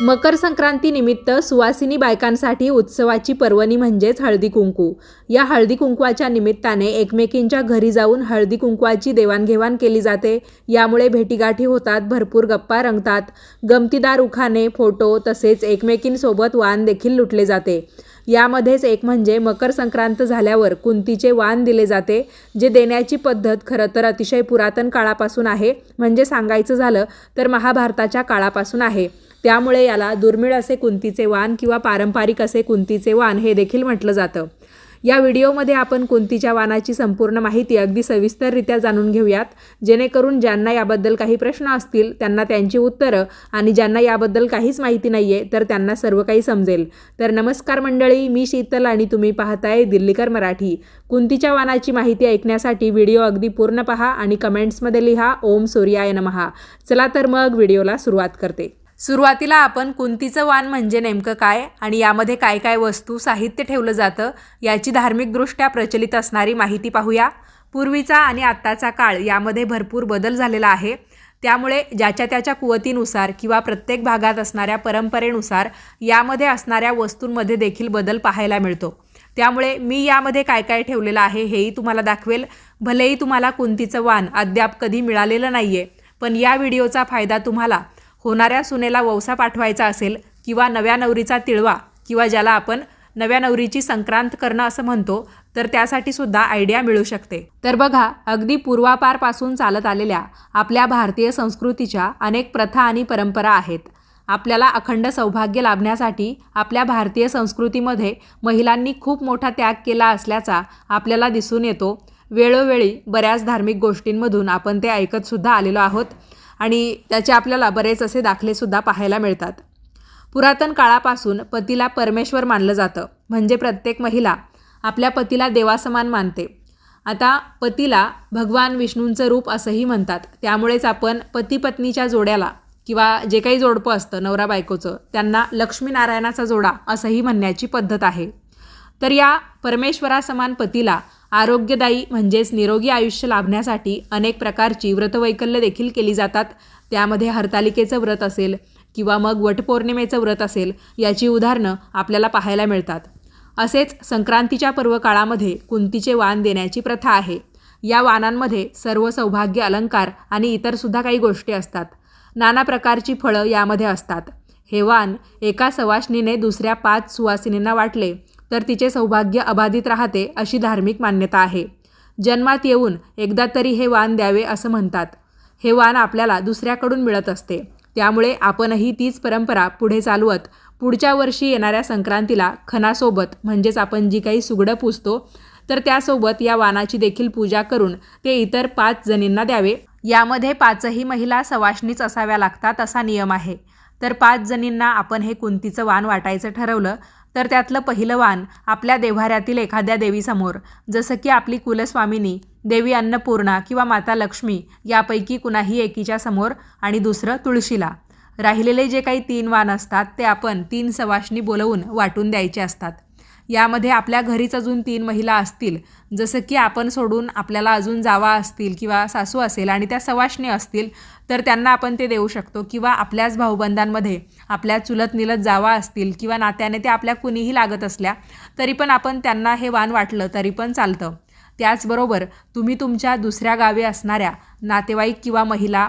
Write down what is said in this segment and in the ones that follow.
मकर संक्रांतीनिमित्त सुवासिनी बायकांसाठी उत्सवाची पर्वणी म्हणजेच हळदी कुंकू. या हळदी कुंकवाच्या निमित्ताने एकमेकींच्या घरी जाऊन हळदी कुंकवाची देवाणघेवाण केली जाते. यामुळे भेटीगाठी होतात भरपूर गप्पा रंगतात. गमतीदार उखाणे फोटो तसेच एकमेकींसोबत वाण देखील लुटले जाते. यामध्येच एक म्हणजे मकर संक्रांत झाल्यावर कुंतीचे वाण दिले जाते जे देण्याची पद्धत खरं तर अतिशय पुरातन काळापासून आहे. म्हणजे सांगायचं झालं तर महाभारताच्या काळापासून आहे. त्यामुळे याला दुर्मिळ असे कुंतीचे वाण किंवा पारंपरिक असे कुंतीचे वाण हे देखील म्हटलं जातं. या व्हिडिओमध्ये आपण कुंतीच्या वानाची संपूर्ण माहिती अगदी सविस्तररित्या जाणून घेऊयात. जेणेकरून ज्यांना याबद्दल काही प्रश्न असतील त्यांना त्यांची उत्तरं आणि ज्यांना याबद्दल काहीच माहिती नाही आहे तर त्यांना सर्व काही समजेल. तर नमस्कार मंडळी मी शीतल आणि तुम्ही पाहताय दिल्लीकर मराठी. कुंतीच्या वानाची माहिती ऐकण्यासाठी व्हिडिओ अगदी पूर्ण पहा आणि कमेंट्समध्ये लिहा ओम सूर्याय नमहा. चला तर मग व्हिडिओला सुरुवात करते. सुरुवातीला आपण कुंतीचं वाण म्हणजे नेमकं काय आणि यामध्ये काय काय वस्तू साहित्य ठेवलं जातं याची धार्मिकदृष्ट्या प्रचलित असणारी माहिती पाहूया. पूर्वीचा आणि आत्ताचा काळ यामध्ये भरपूर बदल झालेला आहे. त्यामुळे ज्याच्या त्याच्या कुवतीनुसार किंवा प्रत्येक भागात असणाऱ्या परंपरेनुसार यामध्ये असणाऱ्या वस्तूंमध्ये देखील बदल पाहायला मिळतो. त्यामुळे मी यामध्ये काय काय ठेवलेलं आहे हेही तुम्हाला दाखवेल. भलेही तुम्हाला कुंतीचं वाण अद्याप कधी मिळालेलं नाही आहे पण या व्हिडिओचा फायदा तुम्हाला होणाऱ्या सुनेला वौसा पाठवायचा असेल किंवा नव्या नवरीचा तिळवा किंवा ज्याला आपण नव्या नवरीची संक्रांत करणं असं म्हणतो तर त्यासाठी सुद्धा आयडिया मिळू शकते. तर बघा अगदी पूर्वापारपासून चालत आलेल्या आपल्या भारतीय संस्कृतीच्या अनेक प्रथा आणि परंपरा आहेत. आपल्याला अखंड सौभाग्य लाभण्यासाठी आपल्या भारतीय संस्कृतीमध्ये महिलांनी खूप मोठा त्याग केला असल्याचा आपल्याला दिसून येतो. वेळोवेळी बऱ्याच धार्मिक गोष्टींमधून आपण ते ऐकतसुद्धा आलेलो आहोत. आणि त्याचे आपल्याला बरेच असे दाखलेसुद्धा पाहायला मिळतात. पुरातन काळापासून पतीला परमेश्वर मानलं जातं. म्हणजे प्रत्येक महिला आपल्या पतीला देवासमान मानते. आता पतीला भगवान विष्णूंचं रूप असंही म्हणतात. त्यामुळेच आपण पती पत्नीच्या जोड्याला किंवा जे काही जोडपं असतं नवरा बायकोचं त्यांना लक्ष्मीनारायणाचा जोडा असंही म्हणण्याची पद्धत आहे. तर या परमेश्वरासमान पतीला आरोग्यदायी म्हणजेच निरोगी आयुष्य लाभण्यासाठी अनेक प्रकारची व्रतवैकल्य देखील केली जातात. त्यामध्ये हरतालिकेचं व्रत असेल किंवा मग वटपौर्णिमेचं व्रत असेल याची उदाहरणं आपल्याला पाहायला मिळतात. असेच संक्रांतीच्या पर्व काळामध्ये कुंतीचे वाण देण्याची प्रथा आहे. या वाणांमध्ये सर्व सौभाग्य अलंकार आणि इतरसुद्धा काही गोष्टी असतात. नाना प्रकारची फळं यामध्ये असतात. हे वाण एका सवासणीने दुसऱ्या पाच सुवासिनींना वाटले तर तिचे सौभाग्य अबाधित राहते अशी धार्मिक मान्यता आहे. जन्मात येऊन एकदा तरी हे वाण द्यावे असं म्हणतात. हे वाण आपल्याला दुसऱ्याकडून मिळत असते. त्यामुळे आपणही तीच परंपरा पुढे चालवत पुढच्या वर्षी येणाऱ्या संक्रांतीला खणासोबत म्हणजेच आपण जी काही सुगडं पुजतो तर त्यासोबत या वानाची देखील पूजा करून ते इतर पाच जणींना द्यावे. यामध्ये पाचही महिला सवाष्णीच असाव्या लागतात असा नियम आहे. तर पाच जणींना आपण हे कुंतीचं वाण वाटायचं ठरवलं तर त्यातलं पहिलं वान आपल्या देव्हाऱ्यातील एखाद्या देवीसमोर जसं की आपली कुलस्वामिनी देवी अन्नपूर्णा किंवा माता लक्ष्मी यापैकी कुणाही एकीच्या समोर आणि दुसरं तुळशीला. राहिलेले जे काही तीन वान असतात ते आपण तीन सवाशनी बोलवून वाटून द्यायचे असतात. यामध्ये आपल्या घरीच अजून तीन महिला असतील. जसं की आपण सोडून आपल्याला अजून जावा असतील किंवा सासू असेल आणि त्या सवाशणी असतील तर त्यांना आपण ते देऊ शकतो. किंवा आपल्याच भाऊबंधांमध्ये आपल्या चुलत निलत जावा असतील किंवा नात्याने ते आपल्या कुणीही लागत असल्या तरी पण आपण त्यांना हे वाण वाटलं तरी पण चालतं. त्याचबरोबर तुम्ही तुमच्या दुसऱ्या गावी असणाऱ्या नातेवाईक किंवा महिला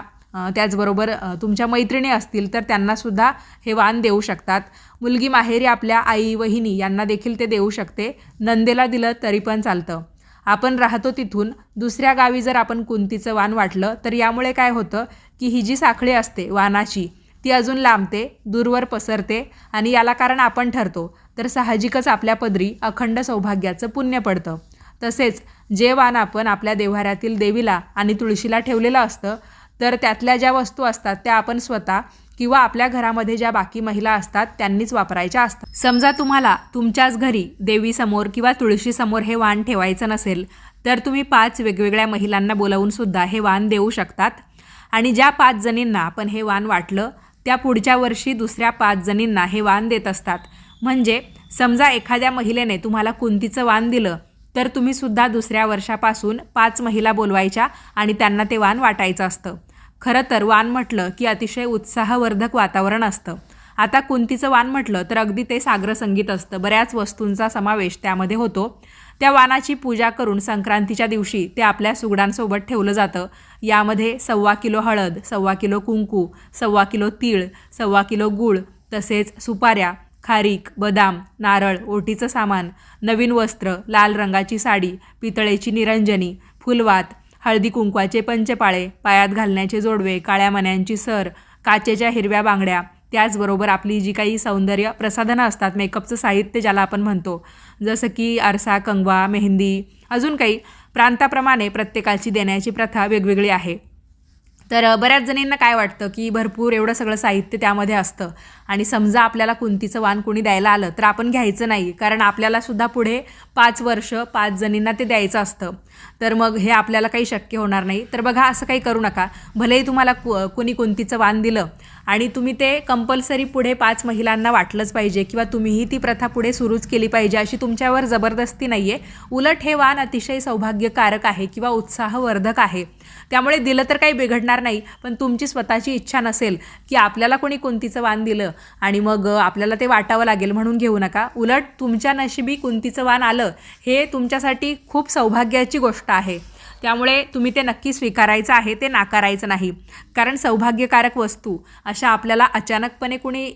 त्याचबरोबर तुमच्या मैत्रिणी असतील तर त्यांनासुद्धा हे वाण देऊ शकतात. मुलगी माहेरी आपल्या आई वहिनी यांना देखील ते देऊ शकते. नंदेला दिलं तरी पण चालतं. आपण राहतो तिथून. दुसऱ्या गावी जर आपण कुंतीचं वाण वाटलं तर यामुळे काय होतं की ही जी साखळी असते वानाची ती अजून लांबते दूरवर पसरते आणि याला कारण आपण ठरतो. तर साहजिकच आपल्या पदरी अखंड सौभाग्याचं पुण्य पडतं. तसेच जे वाण आपण आपल्या देव्हाऱ्यातील देवीला आणि तुळशीला ठेवलेलं असतं तर त्यातल्या ज्या वस्तू असतात त्या आपण स्वतः किंवा आपल्या घरामध्ये ज्या बाकी महिला असतात त्यांनीच वापरायच्या असतात. समजा तुम्हाला तुमच्याच घरी देवीसमोर किंवा तुळशीसमोर हे वाण ठेवायचं नसेल तर तुम्ही पाच वेगवेगळ्या महिलांना बोलावून सुद्धा हे वाण देऊ शकतात. आणि ज्या पाच जणींना आपण हे वाण वाटलं त्या पुढच्या वर्षी दुसऱ्या पाच जणींना हे वाण देत असतात. म्हणजे समजा एखाद्या महिलेने तुम्हाला कुंतीचं वाण दिलं तर तुम्हीसुद्धा दुसऱ्या वर्षापासून पाच महिला बोलवायच्या आणि त्यांना ते वाण वाटायचं असतं. खरं तर वाण म्हटलं की अतिशय उत्साहवर्धक वातावरण असतं. आता कुंतीचं वाण म्हटलं तर अगदी ते सागर संगीत असतं. बऱ्याच वस्तूंचा समावेश त्यामध्ये होतो. त्या वाणाची पूजा करून संक्रांतीच्या दिवशी ते आपल्या सुगडांसोबत ठेवलं जातं. यामध्ये सव्वा किलो हळद सव्वा किलो कुंकू सव्वा किलो तीळ सव्वा किलो गूळ तसेच सुपाऱ्या खारीक बदाम नारळ ओटीचं सामान नवीन वस्त्र लाल रंगाची साडी पितळेची निरंजनी फुलवात हळदी कुंकवाचे पंचपाळे पायात घालण्याचे जोडवे काळ्या मण्यांची सर काचेच्या हिरव्या बांगड्या. त्याचबरोबर आपली जी काही सौंदर्य प्रसाधनं असतात मेकअपचं साहित्य ज्याला आपण म्हणतो जसं की आरसा कंगवा मेहंदी अजून काही. प्रांताप्रमाणे प्रत्येकाची देण्याची प्रथा वेगवेगळी आहे. तर बऱ्याच जणींना काय वाटतं की भरपूर एवढं सगळं साहित्य त्यामध्ये असतं आणि समजा आपल्याला कुंतीचं वाण कोणी द्यायला आलं तर आपण घ्यायचं नाही कारण आपल्याला सुद्धा पुढे पाच वर्ष पाच जणींना ते द्यायचं असतं. तर मग हे आपल्याला काही शक्य होणार नाही. तर बघा असं काही करू नका. भलेही तुम्हाला कु कुणी कुंतीचं वाण दिलं आणि तुम्ही ते कंपल्सरी पुढे पाच महिलांना वाटलंच पाहिजे किंवा तुम्हीही ती प्रथा पुढे सुरूच केली पाहिजे अशी तुमच्यावर जबरदस्ती नाही आहे उलट हे वाण अतिशय सौभाग्यकारक आहे किंवा उत्साहवर्धक आहे. त्यामुळे दिलं तर काही बिघडणार नाही पण तुमची स्वतःची इच्छा नसेल की आपल्याला कोणी कुंतीचं वाण दिलं आणि मग आपल्याला ते वाटावं लागेल म्हणून घेऊ नका. उलट तुमच्या नशिबी कुंतीचं वाण आलं हे तुमच्यासाठी खूप सौभाग्याची गोष्ट आहे. त्यामुळे तुम्ही ते नक्की स्वीकारायचं आहे ते नाकारायचं नाही. कारण सौभाग्यकारक वस्तू अशा आपल्याला अचानकपणे कुणी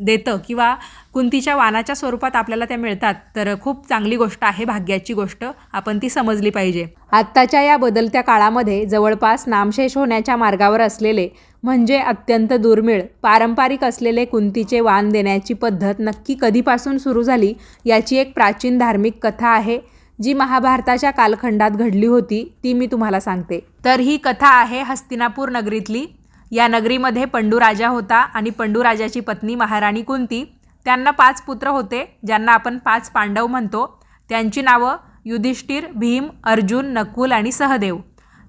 देतं किंवा कुंतीच्या वानाच्या स्वरूपात आपल्याला त्या मिळतात तर खूप चांगली गोष्ट आहे भाग्याची गोष्ट आपण ती समजली पाहिजे. आत्ताच्या या बदलत्या काळामध्ये जवळपास नामशेष होण्याच्या मार्गावर असलेले म्हणजे अत्यंत दुर्मिळ पारंपरिक असलेले कुंतीचे वाण देण्याची पद्धत नक्की कधीपासून सुरू झाली याची एक प्राचीन धार्मिक कथा आहे. जी महाभारताच्या कालखंडात घडली होती ती मी तुम्हाला सांगते. तर ही कथा आहे हस्तिनापूर नगरीतली. या नगरीमध्ये पंडू राजा होता आणि पंडू राजाची पत्नी महाराणी कुंती. त्यांना पाच पुत्र होते ज्यांना आपण पाच पांडव म्हणतो. त्यांची नावं युधिष्ठिर भीम अर्जुन नकुल आणि सहदेव.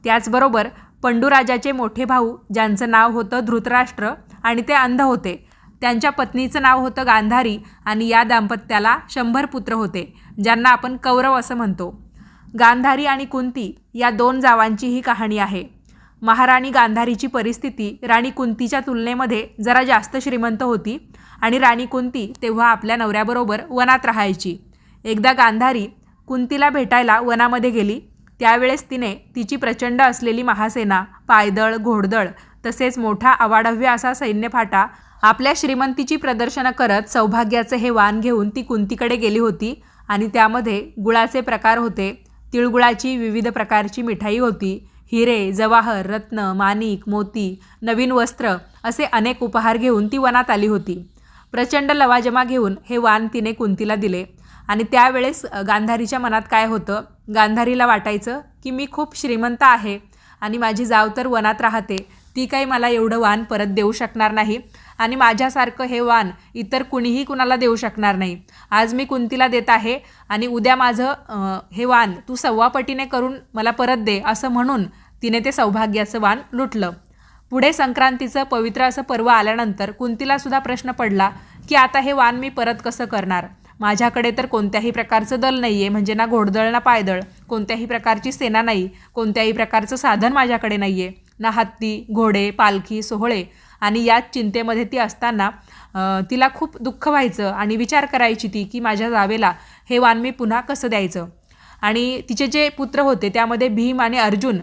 त्याचबरोबर पंडूराजाचे मोठे भाऊ ज्यांचं नाव होतं धृतराष्ट्र आणि ते अंध होते. त्यांच्या पत्नीचं नाव होतं गांधारी आणि या दाम्पत्याला शंभर पुत्र होते. ज्यांना आपण कौरव असं म्हणतो. गांधारी आणि कुंती या दोन जावांची ही कहाणी आहे. महाराणी गांधारीची परिस्थिती राणी कुंतीच्या तुलनेमध्ये जरा जास्त श्रीमंत होती आणि राणी कुंती तेव्हा आपल्या नवऱ्याबरोबर वनात राहायची. एकदा गांधारी कुंतीला भेटायला वनामध्ये गेली. त्यावेळेस तिने तिची प्रचंड असलेली महासेना पायदळ घोडदळ तसेच मोठा अवाढव्य असा सैन्यफाटा आपल्या श्रीमंतीची प्रदर्शनं करत सौभाग्याचे हे वाण घेऊन ती कुंतीकडे गेली होती आणि त्यामध्ये गुळाचे प्रकार होते. तिळगुळाची विविध प्रकारची मिठाई होती. हिरे जवाहर रत्न माणिक मोती नवीन वस्त्र असे अनेक उपहार घेऊन ती वनात आली होती. प्रचंड लवाजमा घेऊन हे वाण तिने कुंतीला दिले. आणि त्यावेळेस गांधारीच्या मनात काय होतं? गांधारीला वाटायचं की मी खूप श्रीमंत आहे आणि माझी जाव तर वनात राहते. ती काही मला एवढं वाण परत देऊ शकणार नाही. आणि माझ्यासारखं हे वाण इतर कुणीही कुणाला देऊ शकणार नाही. आज मी कुंतीला देत आहे आणि उद्या माझं हे वाण तू सव्वापटीने करून मला परत दे असं म्हणून तिने ते सौभाग्याचं वान लुटलं. पुढे संक्रांतीचं पवित्र असं पर्व आल्यानंतर कुंतीलासुद्धा प्रश्न पडला की आता हे वाण मी परत कसं करणार? माझ्याकडे तर कोणत्याही प्रकारचं दल नाही आहे म्हणजे ना घोडदळ ना पायदळ. कोणत्याही प्रकारची सेना नाही कोणत्याही प्रकारचं साधन माझ्याकडे नाही आहे ना हत्ती घोडे पालखी सोहळे. आणि याच चिंतेमध्ये ती असताना तिला खूप दुःख व्हायचं आणि विचार करायची ती की माझ्या जावेला हे वान मी पुन्हा कसं द्यायचं? आणि तिचे जे पुत्र होते त्यामध्ये भीम आणि अर्जुन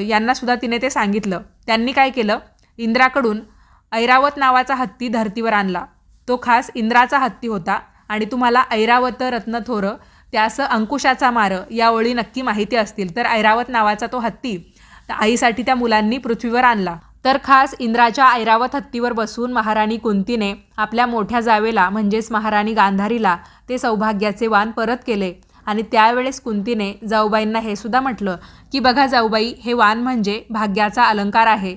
यांनासुद्धा तिने ते सांगितलं. त्यांनी काय केलं? इंद्राकडून ऐरावत नावाचा हत्ती धर्तीवर आणला. तो खास इंद्राचा हत्ती होता आणि तुम्हाला ऐरावत रत्नथोर त्यास अंकुशाचा मार या ओळी नक्की माहिती असतील. तर ऐरावत नावाचा तो हत्ती आईसाठी त्या मुलांनी पृथ्वीवर आणला. तर खास इंद्राच्या ऐरावत हत्तीवर बसून महाराणी कुंतीने आपल्या मोठ्या जावेला म्हणजेच महाराणी गांधारीला ते सौभाग्याचे वाण परत केले. आणि त्यावेळेस कुंतीने जाऊबाईंना हे सुद्धा म्हटलं की बघा जाऊबाई हे वाण म्हणजे भाग्याचा अलंकार आहे.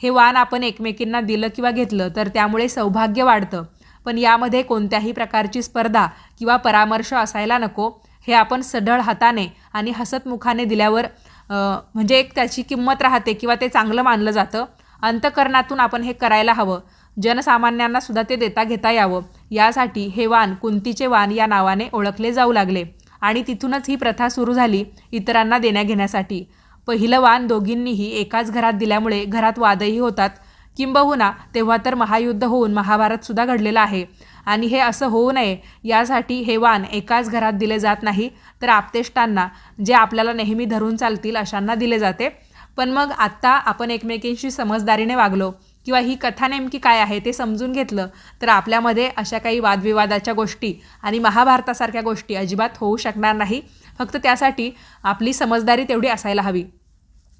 हे वाण आपण एकमेकींना दिलं किंवा घेतलं तर त्यामुळे सौभाग्य वाढतं. पण यामध्ये कोणत्याही प्रकारची स्पर्धा किंवा परामर्श असायला नको. हे आपण सढळ हाताने आणि हसतमुखाने दिल्यावर म्हणजे एक त्याची किंमत राहते किंवा ते चांगलं मानलं जातं. अंतकरणातून आपण हे करायला हवं. जनसामान्यांना सुद्धा ते देता घेता यावं. यासाठी हे वाण कुंतीचे वाण या नावाने ओळखले जाऊ लागले. आणि तिथूनच ही प्रथा सुरू झाली इतरांना देण्याघेण्यासाठी पहिलं वान दोघींनीही एकाच घरात दिल्यामुळे घरात वादही होतात. किंबहुना तेव्हा तर महायुद्ध होऊन महाभारतसुद्धा घडलेलं आहे. आणि हे असं होऊ नये यासाठी हे वाण एकाच घरात दिले जात नाही तर आपतेष्टांना जे आपल्याला नेहमी धरून चालतील अशांना दिले जाते. पण मग आत्ता आपण एकमेकींशी समजदारीने वागलो किंवा ही कथा नेमकी काय आहे ते समजून घेतलं तर आपल्यामध्ये अशा काही वादविवादाच्या गोष्टी आणि महाभारतासारख्या गोष्टी अजिबात होऊ शकणार नाही. फक्त त्यासाठी आपली समजदारी तेवढी असायला हवी.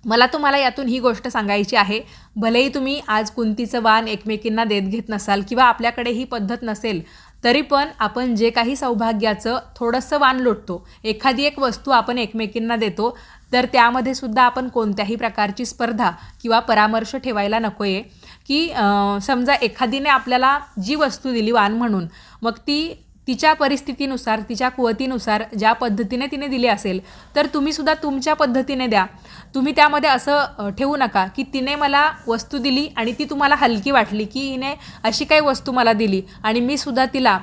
मला तुम्हाला यातून ही गोष्ट सांगायची आहे भलेही तुम्ही आज कुंतीचं वाण एकमेकींना देत घेत नसाल किंवा आपल्याकडे ही पद्धत नसेल तरी पण आपण जे काही सौभाग्याचं थोडंसं वाण लोटतो एखादी एक वस्तू आपण एकमेकींना देतो तर त्यामध्ये सुद्धा आपण कोणत्याही प्रकारची स्पर्धा किंवा परामर्श ठेवायला नको आहे की समजा एखादीने आपल्याला जी वस्तू दिली वाण म्हणून मग ती तिच्या परिस्थितीनुसार तिच्या कुवतीनुसार ज्या पद्धतीने तिने दिली असेल तर तुम्हीसुद्धा तुमच्या पद्धतीने द्या. तुम्ही त्यामध्ये असं ठेवू नका की तिने मला वस्तू दिली आणि ती तुम्हाला हलकी वाटली की हिने अशी काही वस्तू मला दिली आणि मी सुद्धा तिला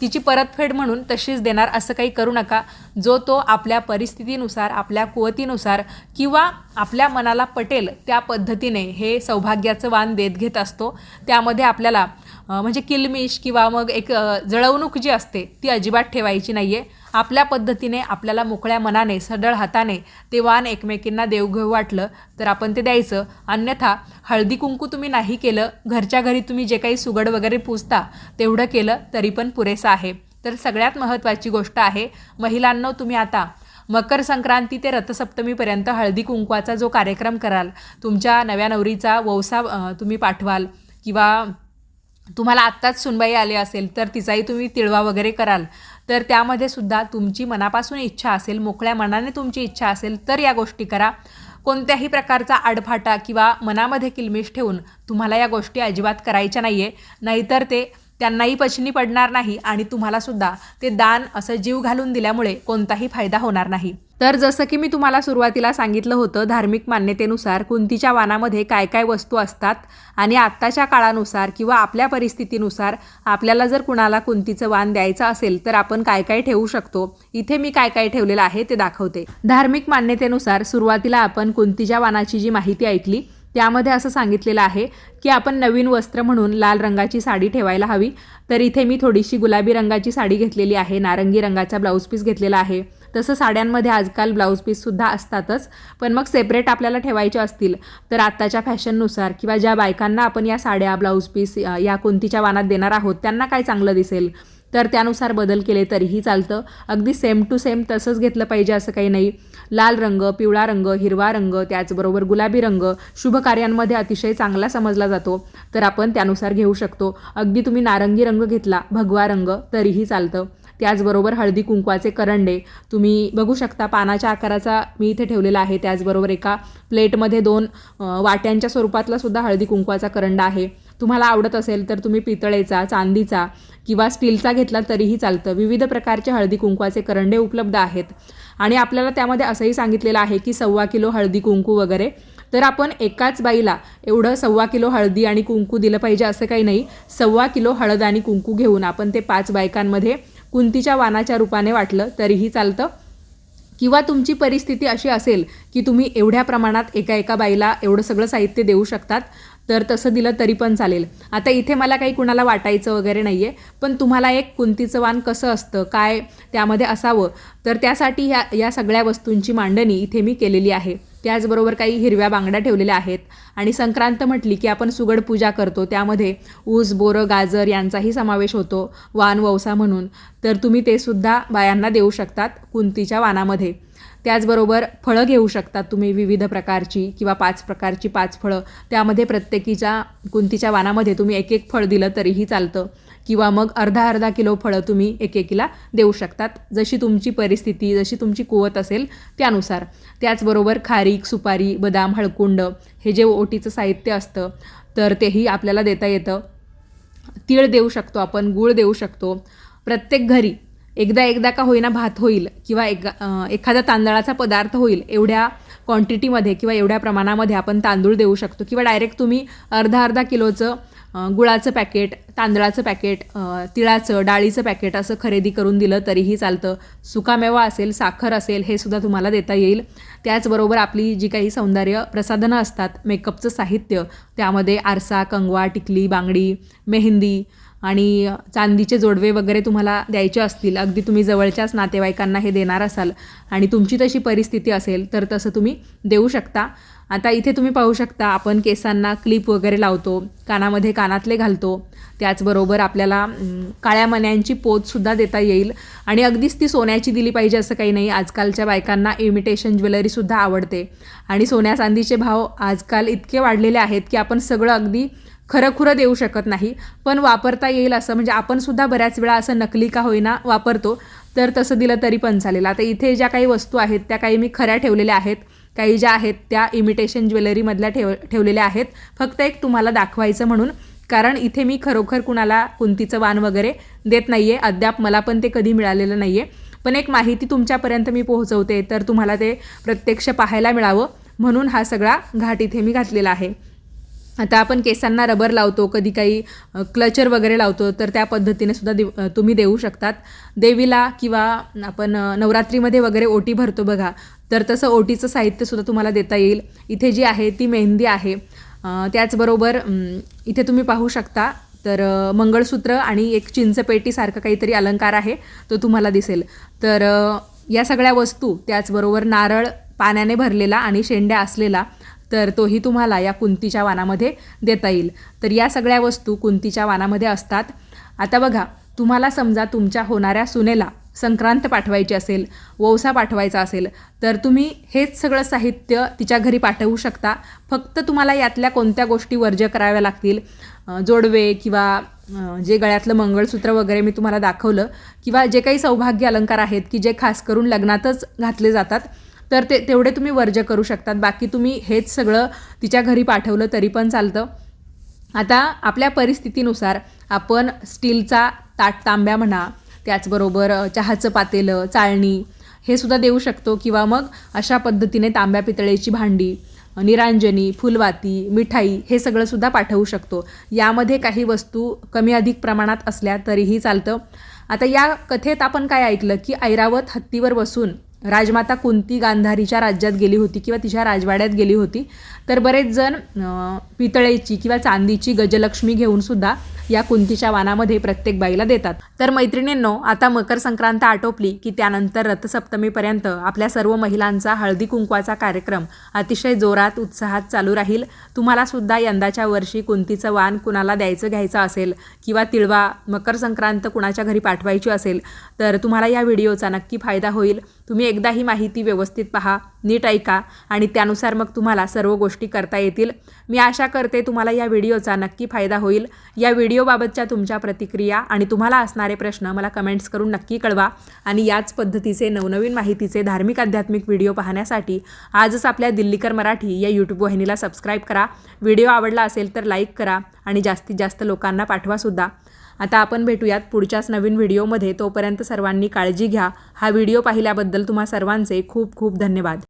तिची परतफेड म्हणून तशीच देणार असं काही करू नका. जो तो आपल्या परिस्थितीनुसार आपल्या कुवतीनुसार किंवा आपल्या मनाला पटेल त्या पद्धतीने हे सौभाग्याचं वाण देत घेत असतो. त्यामध्ये आपल्याला म्हणजे किलमिश किंवा मग एक जळवणूक जी असते ती अजिबात ठेवायची नाही आहे आपल्या पद्धतीने आपल्याला मोकळ्या मनाने सढळ हाताने ते वाण एकमेकींना देवघेव वाटलं तर आपण ते द्यायचं. अन्यथा हळदी कुंकू तुम्ही नाही केलं घरच्या घरी तुम्ही जे काही सुगड वगैरे पूजता तेवढं केलं तरी पण पुरेसं आहे. तर सगळ्यात महत्त्वाची गोष्ट आहे महिलांना तुम्ही आता मकर संक्रांती ते रथसप्तमीपर्यंत हळदी कुंकवाचा जो कार्यक्रम कराल तुमच्या नव्या नवरीचा वौसा तुम्ही पाठवाल किंवा तुम्हाला आत्ताच सुनबाई आली असेल तर तिचाही तुम्ही तिळवा वगैरे कराल. तर त्यामध्ये सुद्धा तुमची मनापासून इच्छा असेल मोकळ्या मनाने तुमची इच्छा असेल तर या गोष्टी करा. कोणत्याही प्रकारचा आडफाटा किंवा मनामध्ये किलमिश ठेवून तुम्हाला या गोष्टी अजिबात करायच्या नाही आहे नाहीतर ते त्यांनाही पचनी पडणार नाही आणि तुम्हालासुद्धा ते दान असं जीव घालून दिल्यामुळे कोणताही फायदा होणार नाही. तर जसं की मी तुम्हाला सुरुवातीला सांगितलं होतं धार्मिक मान्यतेनुसार कुंतीच्या वानामध्ये काय काय वस्तू असतात आणि आत्ताच्या काळानुसार किंवा आपल्या परिस्थितीनुसार आपल्याला जर कुणाला कुंतीचं वाण द्यायचं असेल तर आपण काय काय ठेवू शकतो? इथे मी काय काय ठेवलेलं आहे ते दाखवते. धार्मिक मान्यतेनुसार सुरुवातीला आपण कुंतीच्या वानाची जी माहिती ऐकली त्यामध्ये असं सांगितलेलं आहे की आपण नवीन वस्त्र म्हणून लाल रंगाची साडी ठेवायला हवी. तर इथे मी थोडीशी गुलाबी रंगाची साडी घेतलेली आहे नारंगी रंगाचा ब्लाऊज पीस घेतलेला आहे. तसं साड्यांमध्ये आजकाल ब्लाऊज पीससुद्धा असतातच. पण मग सेपरेट आपल्याला ठेवायचे असतील तर आत्ताच्या फॅशननुसार किंवा ज्या बायकांना आपण या साड्या ब्लाऊज पीस या या कोणतीच्या वानात देणार आहोत त्यांना काय चांगलं दिसेल? तर त्यानुसार बदल केले तरीही चालतं. अगदी सेम टू सेम तसंच घेतलं पाहिजे असं काही नाही. लाल रंग पिवळा रंग हिरवा रंग त्याचबरोबर गुलाबी रंग शुभ कार्यांमध्ये अतिशय चांगला समजला जातो. तर आपण त्यानुसार घेऊ शकतो. अगदी तुम्ही नारंगी रंग घेतला भगवा रंग तरीही चालतं. त्याचबरोबर हळदी कुंकवाचे करंडे. तुम्ही बघू शकता पानाच्या आकाराचा मी इथे ठेवलेला आहे. त्याचबरोबर एका प्लेटमध्ये दोन वाट्यांच्या स्वरूपातला सुद्धा हळदी कुंकवाचा करंडा आहे. तुम्हाला आवडत असेल तर तुम्ही पितळेचा चांदीचा किंवा स्टीलचा घेतला तरीही चालतं. विविध प्रकारचे हळदी कुंकवाचे करंडे उपलब्ध आहेत. आणि आपल्याला त्यामध्ये असंही सांगितलेलं आहे की सव्वा किलो हळदी कुंकू वगैरे. तर आपण एकाच बाईला एवढं सव्वा किलो हळदी आणि कुंकू दिलं पाहिजे असं काही नाही. सव्वा किलो हळद आणि कुंकू घेऊन आपण ते पाच बायकांमध्ये कुंतीच्या वानाच्या रूपाने वाटलं तरीही चालतं. किंवा तुमची परिस्थिती अशी असेल की तुम्ही एवढ्या प्रमाणात एका एका बाईला एवढं सगळं साहित्य देऊ शकतात तर तसं दिलं तरी पण चालेल. आता इथे मला काही कुणाला वाटायचं वगैरे नाही आहे पण तुम्हाला एक कुंतीचं वाण कसं असतं काय त्यामध्ये असावं तर त्यासाठी ह्या या सगळ्या वस्तूंची मांडणी इथे मी केलेली आहे. त्याचबरोबर काही हिरव्या बांगड्या ठेवलेल्या आहेत. आणि संक्रांत म्हटली की आपण सुगड पूजा करतो. त्यामध्ये ऊस बोरं गाजर यांचाही समावेश होतो. वान म्हणून. तर तुम्ही ते सुद्धा बायांना देऊ शकतात कुंतीच्या वानामध्ये. त्याचबरोबर फळं घेऊ शकतात तुम्ही विविध प्रकारची किंवा पाच प्रकारची पाच फळं. त्यामध्ये प्रत्येकीच्या कुंतीच्या वानामध्ये तुम्ही एक एक फळ दिलं तरीही चालतं. किंवा मग अर्धा अर्धा किलो फळं तुम्ही एकेकीला देऊ शकतात. जशी तुमची परिस्थिती जशी तुमची कुवत असेल त्यानुसार. त्याचबरोबर खारीक सुपारी बदाम हळकुंड हे जे ओटीचं साहित्य असतं तर तेही आपल्याला देता येतं. तीळ देऊ शकतो आपण गूळ देऊ शकतो. प्रत्येक घरी एकदा एकदा का होईना भात होईल किंवा एक एखादा तांदळाचा पदार्थ होईल एवढ्या क्वांटिटीमध्ये किंवा एवढ्या प्रमाणामध्ये आपण तांदूळ देऊ शकतो किंवा डायरेक्ट तुम्ही अर्धा अर्धा किलोचं गुळाचं पॅकेट तांदळाचं पॅकेट तिळाचं डाळीचं पॅकेट असं खरेदी करून दिलं तरीही चालतं. सुकामेवा असेल साखर असेल हे सुद्धा तुम्हाला देता येईल. त्याचबरोबर आपली जी काही सौंदर्य प्रसाधनं असतात मेकअपचं साहित्य त्यामध्ये आरसा कंगवा टिकली बांगडी मेहंदी आणि चांदीचे जोडवे वगैरे तुम्हाला द्यायचे असतील. अगदी तुम्ही जवळच्याच नातेवाईकांना हे देणार असाल आणि तुमची तशी परिस्थिती असेल तर तसं तुम्ही देऊ शकता. आता इथे तुम्ही पाहू शकता आपण केसांना क्लिप वगैरे लावतो कानामध्ये कानातले घालतो. त्याचबरोबर आपल्याला काळ्या मण्यांची पोतसुद्धा देता येईल. आणि अगदीच ती सोन्याची दिली पाहिजे असं काही नाही. आजकालच्या बायकांना इमिटेशन ज्वेलरीसुद्धा आवडते. आणि सोन्या चांदीचे भाव आजकाल इतके वाढलेले आहेत की आपण सगळं अगदी खरं खुरं देऊ शकत नाही. पण वापरता येईल असं म्हणजे आपण सुद्धा बऱ्याच वेळा असं नकली का होईना वापरतो. तर तसं दिलं तरी पण चालेल. आता इथे ज्या काही वस्तू आहेत त्या काही मी खऱ्या ठेवलेल्या आहेत. काही ज्या आहेत त्या इमिटेशन ज्वेलरीमधल्या ठेव ठेवलेल्या आहेत. फक्त एक तुम्हाला दाखवायचं म्हणून कारण इथे मी खरोखर कुणाला कुंतीचं वाण वगैरे देत नाही आहे अद्याप मला पण ते कधी मिळालेलं नाही आहे पण एक माहिती तुमच्यापर्यंत मी पोहोचवते तर तुम्हाला ते प्रत्यक्ष पाहायला मिळावं म्हणून हा सगळा घाट इथे मी घातलेला आहे. आता आपण केसांना रबर लावतो कधी काही क्लचर वगैरे लावतो तर त्या पद्धतीने सुद्धा देव तुम्ही देऊ शकतात. देवीला किंवा आपण नवरात्रीमध्ये वगैरे ओटी भरतो बघा तर तसं ओटीचं साहित्यसुद्धा तुम्हाला देता येईल. इथे जी आहे ती मेहंदी आहे. त्याचबरोबर इथे तुम्ही पाहू शकता तर मंगळसूत्र आणि एक चिंचपेटीसारखं काहीतरी अलंकार आहे तो तुम्हाला दिसेल. तर या सगळ्या वस्तू त्याचबरोबर नारळ पाण्याने भरलेला आणि शेंड्या असलेला तर तोही तुम्हाला या कुंतीच्या वानामध्ये देता येईल. तर या सगळ्या वस्तू कुंतीच्या वानामध्ये असतात. आता बघा तुम्हाला समजा तुमच्या होणाऱ्या सुनेला संक्रांत पाठवायची असेल वौसा पाठवायचा असेल तर तुम्ही हेच सगळं साहित्य तिच्या घरी पाठवू शकता. फक्त तुम्हाला यातल्या कोणत्या गोष्टी वर्ज्य कराव्या लागतील? जोडवे किंवा जे गळ्यातलं मंगळसूत्र वगैरे मी तुम्हाला दाखवलं किंवा जे काही सौभाग्य अलंकार आहेत की जे खास करून लग्नातच घातले जातात तर ते तेवढे तुम्ही वर्ज्य करू शकतात. बाकी तुम्ही हेच सगळं तिच्या घरी पाठवलं तरी पण चालतं. आता आपल्या परिस्थितीनुसार आपण स्टीलचा ताट तांब्या म्हणा त्याचबरोबर चहाचं पातेलं चाळणी हे सुद्धा देऊ शकतो. किंवा मग अशा पद्धतीने तांब्या पितळेची भांडी निरांजनी फुलवाती मिठाई हे सगळं सुद्धा पाठवू शकतो. यामध्ये काही वस्तू कमी अधिक प्रमाणात असल्या तरीही चालतं. आता या कथेत आपण काय ऐकलं की ऐरावत हत्तीवर बसून राजमाता कुंती गांधारीच्या राज्यात गेली होती किंवा तिच्या राजवाड्यात गेली होती तर बरेच जण पितळेची किंवा चांदीची गजलक्ष्मी घेऊन सुद्धा या कुंतीच्या वानामध्ये प्रत्येक बाईला देतात. तर मैत्रिणींनो आता मकर संक्रांत आटोपली की त्यानंतर रथसप्तमीपर्यंत आपल्या सर्व महिलांचा हळदी कुंकवाचा कार्यक्रम अतिशय जोरात उत्साहात चालू राहील. तुम्हाला सुद्धा यंदाच्या वर्षी कुंतीचं वाण कुणाला द्यायचं घ्यायचं असेल किंवा तिळवा मकर संक्रांत कुणाच्या घरी पाठवायची असेल तर तुम्हाला या व्हिडिओचा नक्की फायदा होईल. तुम्ही एकदा ही माहिती व्यवस्थित पहा नीट ऐका आणि त्यानुसार मग तुम्हाला सर्व गोष्टी करता येतील. मी आशा करते तुम्हाला या व्हिडिओचा नक्की फायदा होईल. या व्हिडिओबाबतच्या तुमच्या प्रतिक्रिया आणि तुम्हाला असणारे प्रश्न मला कमेंट्स करून नक्की कळवा आणि याच पद्धतीचे नवनवीन माहितीचे धार्मिक आध्यात्मिक व्हिडिओ पाहण्यासाठी आजच आपल्या दिल्लीकर मराठी या यूट्यूब वाहिनीला सबस्क्राईब करा. व्हिडिओ आवडला असेल तर लाईक करा आणि जास्तीत जास्त लोकांना पाठवासुद्धा आता आपण भेटूयात पुढच्याच नवीन व्हिडिओमध्ये. तोपर्यंत सर्वांनी काळजी घ्या. हा व्हिडिओ पाहिल्याबद्दल तुम्हा सर्वांचे खूप खूप धन्यवाद.